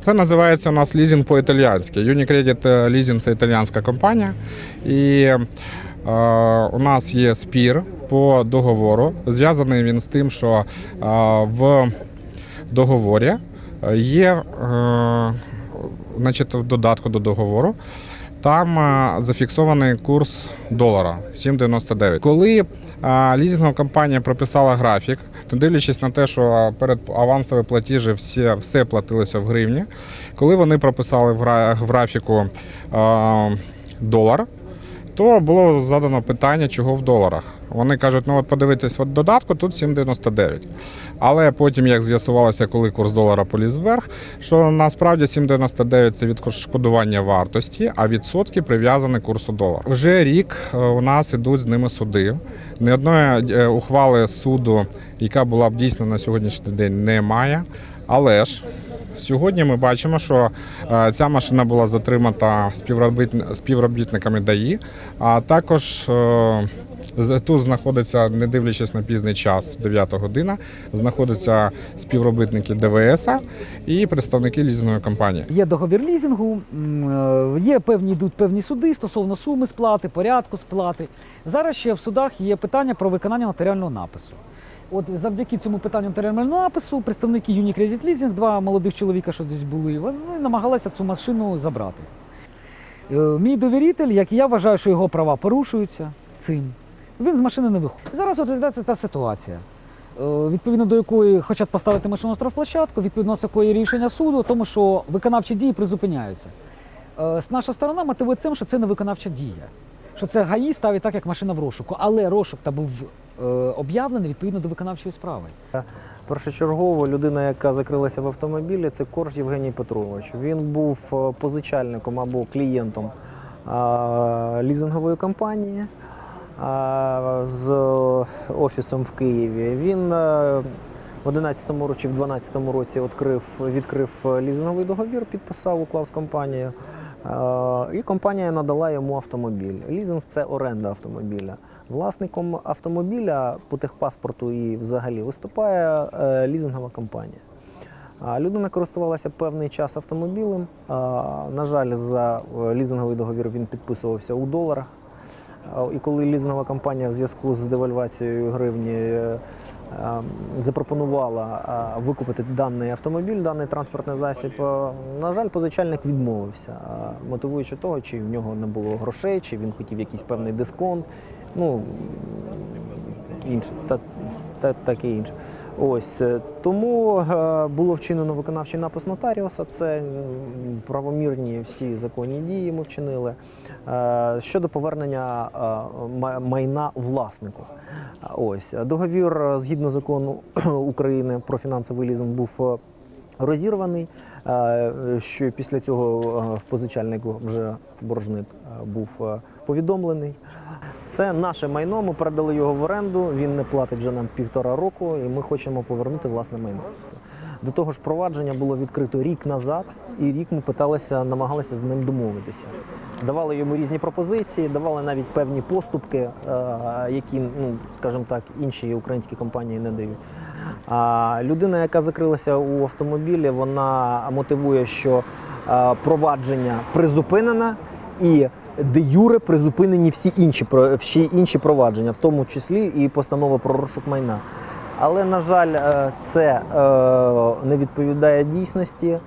Це називається у нас лізинг по-італіянськи. Unicredit е, Leasing – це італіянська компанія. І е, у нас є спір по договору. Зв'язаний він з тим, що е, в договорі е, є е, значить, в додатку до договору. Там е, зафіксований курс долара 7,99. Коли е, лізингова компанія прописала графік, дивлячись на те, що перед авансові платежі всі, все платилося в гривні, коли вони прописали в гра- в графіку е, долар, то було задано питання, чого в доларах. Вони кажуть, ну от подивитись в додатку, тут 7,99. Але потім, як з'ясувалося, коли курс долара поліз вверх, що насправді 7,99 це відшкодування вартості, а відсотки прив'язані курсу долара. Вже рік е, у нас ідуть з ними суди. Ні одної е, ухвали суду, яка була б дійсно на сьогоднішній день, немає. Але ж Сьогодні ми бачимо, що е, ця машина була затримана співробітн- співробітниками ДАІ, а також е, тут знаходиться, не дивлячись на пізний час, 9 година, знаходяться співробітники ДВС і представники лізингової компанії. Є договір лізингу, е, є певні йдуть певні суди стосовно суми сплати, порядку сплати. Зараз ще в судах є питання про виконання нотаріального напису. От завдяки цьому питанню нотаріального напису представники Unicredit Leasing, два молодих чоловіка, що десь були, вони намагалися цю машину забрати. Е, Мій довіритель, як і я вважаю, що його права порушуються цим. Він з машини не виходить. Зараз розглядається та ситуація е, відповідно до якої хочуть поставити машину на штрафплощадку, відповідно з якої рішення суду, тому що виконавчі дії призупиняються. Е, Наша сторона мотивує цим, що це не виконавча дія. Що це ГАІ ставить так, як машина в розшуку. Але розшук та був е, об'явлений відповідно до виконавчої справи. Першочергово людина, яка закрилася в автомобілі, це Корж Євгеній Петрович. Він був е, позичальником або клієнтом а, лізингової компанії з офісом в Києві. Він е, в 11-му році, в 12-му році відкрив, відкрив лізинговий договір, підписав, уклав з компанією. Е, І компанія надала йому автомобіль. Лізинг це оренда автомобіля. Власником автомобіля по техпаспорту і взагалі виступає е, лізингова компанія. Людина користувалася певний час автомобілем. На жаль, за е, лізинговий договір він підписувався у доларах. І коли лізингова компанія в зв'язку з девальвацією гривні е, е, запропонувала е, викупити даний автомобіль, даний транспортний засіб, е, на жаль, позичальник відмовився, мотивуючи того, чи в нього не було грошей, чи він хотів якийсь певний дисконт. Ну, інше, та, та, таке інше. Ось е, тому е, було вчинено виконавчий напис нотаріуса. Це правомірні всі законні дії ми вчинили е, щодо повернення е, майна власнику. Ось е, договір е, згідно закону України про фінансовий лізинг був. е, Розірваний, що після цього позичальнику вже боржник був повідомлений. Це наше майно. Ми передали його в оренду. Він не платить вже нам півтора року, і ми хочемо повернути власне майно. До того ж, провадження було відкрито рік назад, і рік ми питалися, намагалися з ним домовитися. Давали йому різні пропозиції, давали навіть певні поступки, які, ну скажімо так, інші українські компанії не дають. А людина, яка закрилася у автомобілі, вона мотивує, що е, провадження призупинено і де юре призупинені всі інші всі інші провадження, в тому числі і постанова про розшук майна. Але на жаль, е, це е, не відповідає дійсності.